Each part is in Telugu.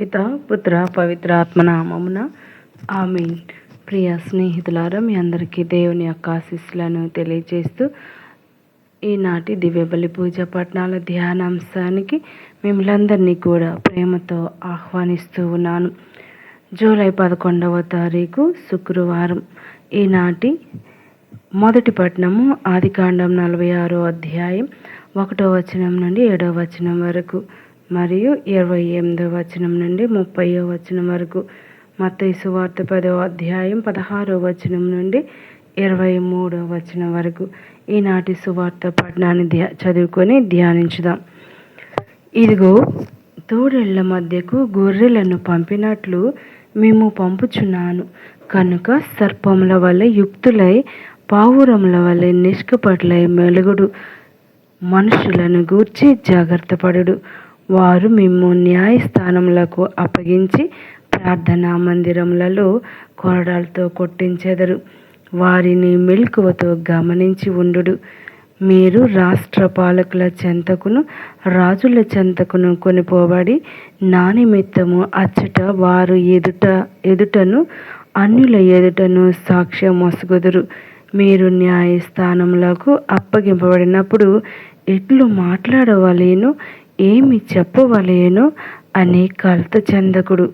పిత పుత్ర పవిత్ర ఆత్మనామమున ఆమె ప్రియ స్నేహితులారా మీ అందరికీ దేవుని యొక్క ఆశీస్సులను తెలియజేస్తూ ఈనాటి దివ్యబలి పూజ పట్టణాల ధ్యానాంశానికి మిమ్మల్ందరినీ కూడా ప్రేమతో ఆహ్వానిస్తూ ఉన్నాను. జూలై పదకొండవ తారీఖు శుక్రవారం. ఈనాటి మొదటి పట్టణము ఆదికాండం నలభై ఆరో అధ్యాయం ఒకటో వచనం నుండి ఏడో వచనం వరకు. మరియు ఇరవై ఎనిమిదో వచనం నుండి ముప్పయో వచనం వరకు. మత్తయి వార్త పదో అధ్యాయం పదహారో వచనం నుండి ఇరవై మూడో వచనం వరకు. ఈనాటి సువార్త పఠనాన్ని ధ్యా చదువుకొని ధ్యానించుదాం. ఇదిగో తోడేళ్ళ మధ్యకు గొర్రెలను పంపినట్లు మేము పంపుచున్నాను. కనుక సర్పముల వల్ల యుక్తులై పావురముల వల్ల నిష్కపట్లై మెలుగుడు. మనుషులను గూర్చి జాగ్రత్త పడుడు వారు మిమ్ము న్యాయస్థానములకు అప్పగించి ప్రార్థనా మందిరములలో కొరడాలతో కొట్టించెదరు. వారిని మెలకువతో గమనించి ఉండు మీరు రాష్ట్ర పాలకుల చెంతకును రాజుల చెంతకును కొనిపోబడి నా నిమిత్తము అచ్చట వారు ఎదుట ఎదుటను అన్యుల ఎదుటను సాక్ష్యం మొసగుదురు మీరు న్యాయస్థానములకు అప్పగింపబడినప్పుడు ఎట్లు మాట్లాడవలేను? ఏమి చెప్పవలేను అని కలత చెందకుడు.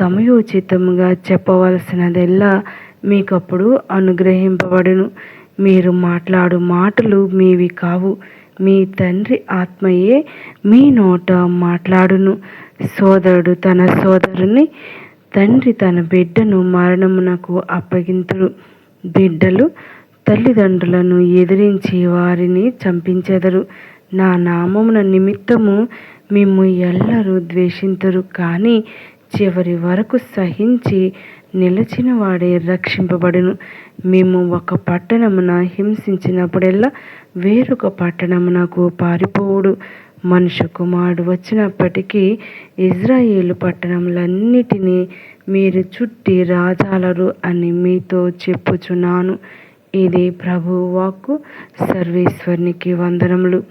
సమయోచితముగా చెప్పవలసినదెల్లా మీకప్పుడు అనుగ్రహింపబడును. మీరు మాట్లాడు మాటలు మీవి కావు. మీ తండ్రి ఆత్మయే మీ నోట మాట్లాడును. సోదరుడు తన సోదరుని తండ్రి తన బిడ్డను మరణమునకు అప్పగింతుడు బిడ్డలు తల్లిదండ్రులను ఎదిరించి వారిని చంపించెదరు. నా నామమున నిమిత్తము మిమ్ము ఎల్లరూ ద్వేషింతురు. కానీ చివరి వరకు సహించి నిలిచిన వాడే రక్షింపబడును. మేము ఒక పట్టణమున హింసించినప్పుడెల్లా వేరొక పట్టణమునకు పారిపోవుడు. మనుషు కుమారుడు వచ్చినప్పటికీ ఇజ్రాయేలు పట్టణములన్నిటినీ మీరు చుట్టి రాజాలరు అని మీతో చెప్పుచున్నాను. ఇది ప్రభువాకు సర్వేశ్వరునికి వందనములు.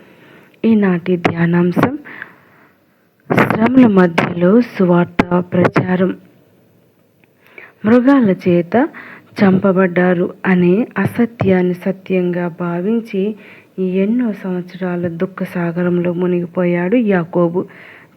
ఈనాటి ధ్యానాంశం శ్రమల మధ్యలో సువార్త ప్రచారం. మృగాల చేత చంపబడ్డారు అనే అసత్యాన్ని సత్యంగా భావించి ఎన్నో సంవత్సరాల దుఃఖ సాగరంలో మునిగిపోయాడు యాకోబు.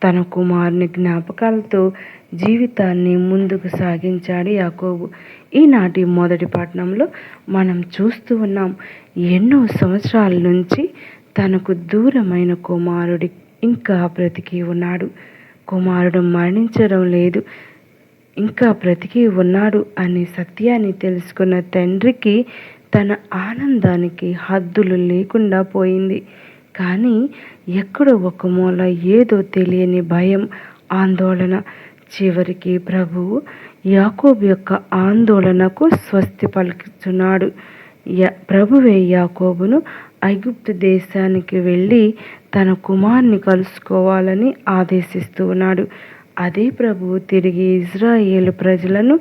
తన కుమారుని జ్ఞాపకాలతో జీవితాన్ని ముందుకు సాగించాడు యాకోబు. ఈనాటి మొదటి పట్టణంలో మనం చూస్తూ ఉన్నాం ఎన్నో సంవత్సరాల నుంచి తనకు దూరమైన కుమారుడి ఇంకా బ్రతికి ఉన్నాడు. కుమారుడు మరణించడం లేదు. ఇంకా బ్రతికి ఉన్నాడు అనే సత్యాన్ని తెలుసుకున్న తండ్రికి తన ఆనందానికి హద్దులు లేకుండా పోయింది. కానీ ఎక్కడో ఒక మూల ఏదో తెలియని భయం ఆందోళన. చివరికి ప్రభువు యాకోబు యొక్క ఆందోళనకు స్వస్తి పలుకుతున్నాడు. ప్రభువే యాకోబును ఐగుప్తు దేశానికి వెళ్ళి తన కుమార్ని కలుసుకోవాలని ఆదేశిస్తూ ఉన్నాడు. అదే ప్రభువు తిరిగి ఇజ్రాయేల్ ప్రజలను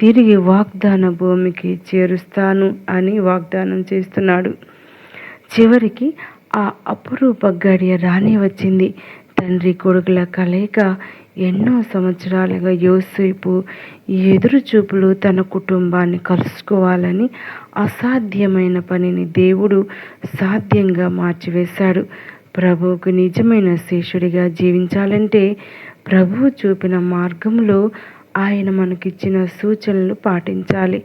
తిరిగి వాగ్దాన భూమికి చేరుస్తాను అని వాగ్దానం చేస్తున్నాడు. చివరికి ఆ అపురూప గడియ రాని వచ్చింది. తండ్రి కొడుకుల కలయిక ఎన్నో సంవత్సరాలుగా యోసేపు ఎదురు చూపులు తన కుటుంబాన్ని కలుసుకోవాలని అసాధ్యమైన పనిని దేవుడు సాధ్యంగా మార్చివేశాడు. ప్రభువుకు నిజమైన శిష్యుడిగా జీవించాలంటే ప్రభువు చూపిన మార్గంలో ఆయన మనకిచ్చిన సూచనలు పాటించాలి.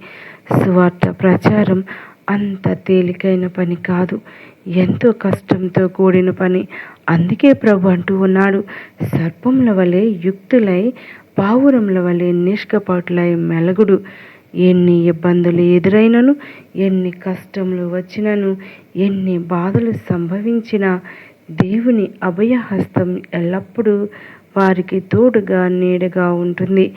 సువార్త ప్రచారం అంత తేలికైన పని కాదు. ఎంతో కష్టంతో కూడిన పని. అందుకే ప్రభు అంటూ ఉన్నాడు సర్పముల వలె యుక్తులై పావురముల వలె నిష్కపాటులై మెలగుడు. ఎన్ని ఇబ్బందులు ఎదురైనను ఎన్ని కష్టములు వచ్చినను ఎన్ని బాధలు సంభవించినా దేవుని అభయహస్తం ఎల్లప్పుడూ వారికి తోడుగా నీడగా ఉంటుంది.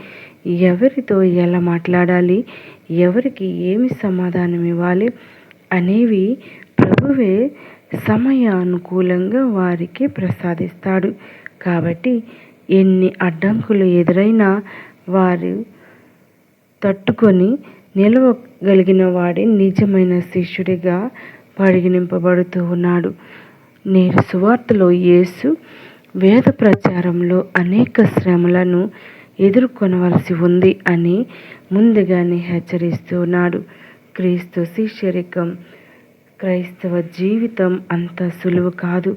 ఎవరితో ఎలా మాట్లాడాలి? ఎవరికి ఏమి సమాధానం ఇవ్వాలి అనేవి ప్రభువే సమయానుకూలంగా వారికి ప్రసాదిస్తాడు. కాబట్టి ఎన్ని అడ్డంకులు ఎదురైనా వారు తట్టుకొని నిలవగలిగిన వాడే నిజమైన శిష్యుడిగా పరిగణింపబడుతూ ఉన్నాడు. నేడు సువార్తలో యేసు వేద ప్రచారంలో అనేక శ్రమలను ఎదుర్కొనవలసి ఉంది అని ముందుగానే హెచ్చరిస్తున్నాడు క్రీస్తు శిష్యరికం క్రైస్తవ జీవితం అంత సులువు కాదు.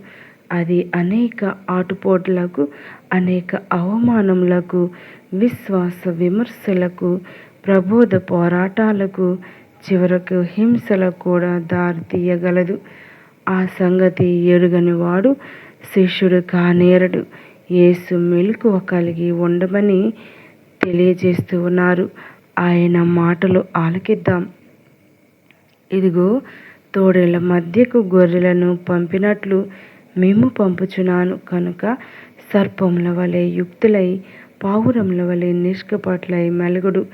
అది అనేక ఆటుపోట్లకు అనేక అవమానములకు విశ్వాస విమర్శలకు ప్రబోధ పోరాటాలకు చివరకు హింసలకు కూడా దారి తీయగలదు. ఆ సంగతి ఎరుగని వాడు శిష్యుడు కానేరడు. యేసు మెలకువ కలిగి ఉండమని తెలియజేస్తూ ఉన్నారు. ఆయన మాటలు ఆలకిద్దాం. ఇదిగో తోడేళ్ళ మధ్యకు గొర్రెలను పంపినట్లు మేము పంపుచున్నాను కనుక సర్పముల వలె యుక్తులై పావురముల వలె నిష్కపట్లై మెలుగుడు.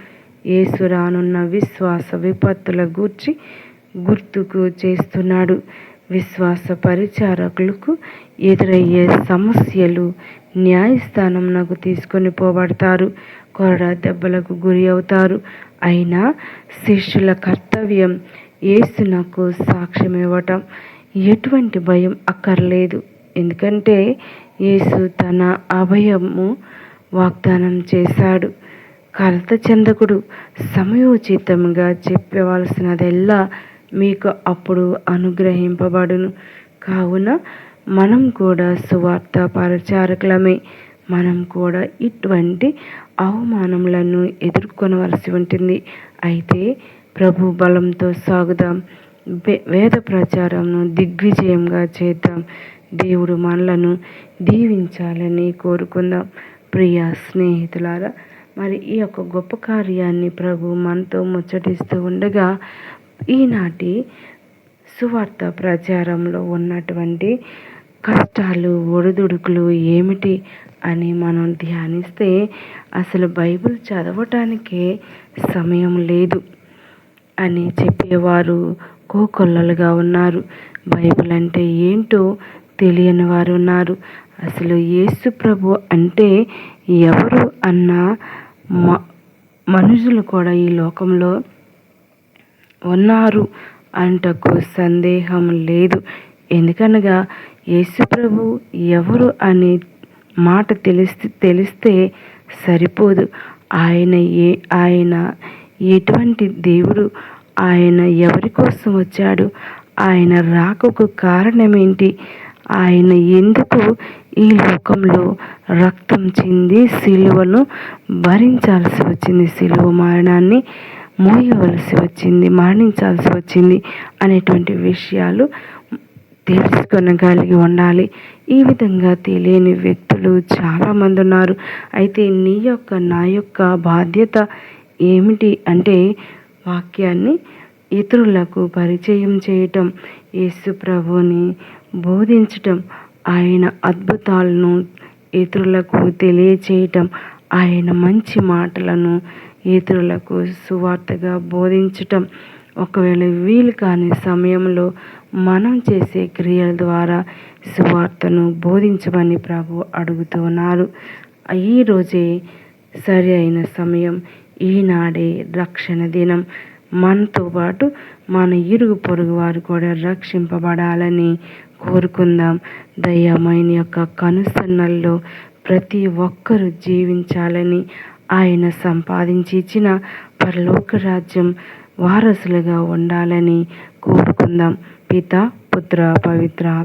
యేసు రానున్న విశ్వాస విపత్తుల గూర్చి గుర్తుకు చేస్తున్నాడు. విశ్వాస పరిచారకులకు ఎదురయ్యే సమస్యలు న్యాయస్థానంకు తీసుకొని పోబడతారు. కొరడా దెబ్బలకు గురి అవుతారు. అయినా శిష్యుల కర్తవ్యం ఏసు నాకు సాక్ష్యం ఇవ్వటం ఎటువంటి భయం అక్కర్లేదు. ఎందుకంటే యేసు తన అభయము వాగ్దానం చేశాడు. కలత చెందకుడు సమయోచితంగా చెప్పవలసినదెల్లా మీకు అప్పుడు అనుగ్రహింపబడును. కావున మనం కూడా సువార్త పరిచారకులమే. మనం కూడా ఇటువంటి అవమానములను ఎదుర్కొనవలసి ఉంటుంది. అయితే ప్రభు బలంతో సాగుదాం. వేద ప్రచారంను దిగ్విజయంగా చేద్దాం. దేవుడు మనలను దీవించాలని కోరుకుందాం. ప్రియ స్నేహితులారా మరి ఈ యొక్క గొప్ప కార్యాన్ని ప్రభు మనతో ముచ్చటిస్తూ ఉండగా ఈనాటి సువార్త ప్రచారంలో ఉన్నటువంటి కష్టాలు ఒడిదుడుకులు ఏమిటి అని మనం ధ్యానిస్తే అసలు బైబిల్ చదవటానికే సమయం లేదు. అని చెప్పేవారు. కోకొల్లలుగా ఉన్నారు. బైబిల్ అంటే ఏంటో తెలియని వారు ఉన్నారు. అసలు యేసు ప్రభు అంటే ఎవరు అన్న మనుషులు కూడా ఈ లోకంలో ఉన్నారు అంటకు సందేహం లేదు. ఎందుకనగా యేసుప్రభు ఎవరు అనే మాట తెలిస్తే తెలిస్తే సరిపోదు. ఆయన ఏ ఆయన ఎటువంటి దేవుడు ఆయన ఎవరి కోసం వచ్చాడు? ఆయన రాకకు కారణమేంటి? ఆయన ఎందుకు ఈ లోకంలో రక్తం చింది సిలువను భరించాల్సి వచ్చింది? సిలువ మరణాన్ని మోయవలసి వచ్చింది మరణించాల్సి వచ్చింది అనేటువంటి విషయాలు తెలుసుకొనగలిగి ఉండాలి. ఈ విధంగా తెలియని వ్యక్తులు చాలామంది ఉన్నారు అయితే నీ యొక్క నా యొక్క బాధ్యత ఏమిటి అంటే వాక్యాన్ని ఇతరులకు పరిచయం చేయటం యేసు ప్రభుని బోధించటం ఆయన అద్భుతాలను ఇతరులకు తెలియచేయటం ఆయన మంచి మాటలను ఇతరులకు సువార్తగా బోధించటం. ఒకవేళ వీలు కాని సమయంలో మనం చేసే క్రియల ద్వారా సువార్తను బోధించమని ప్రభు అడుగుతున్నారు. ఈరోజే సరి అయిన సమయం. ఈనాడే రక్షణ దినం. మనతో పాటు మన ఇరుగు పొరుగు వారు కూడా రక్షింపబడాలని కోరుకుందాం. దయ్యమైన యొక్క కనుసన్నల్లో ప్రతి ఒక్కరూ జీవించాలని ఆయన సంపాదించి ఇచ్చిన పరలోక రాజ్యం వారసులుగా ఉండాలని కోరుకుందాం. పిత పుత్ర పవిత్ర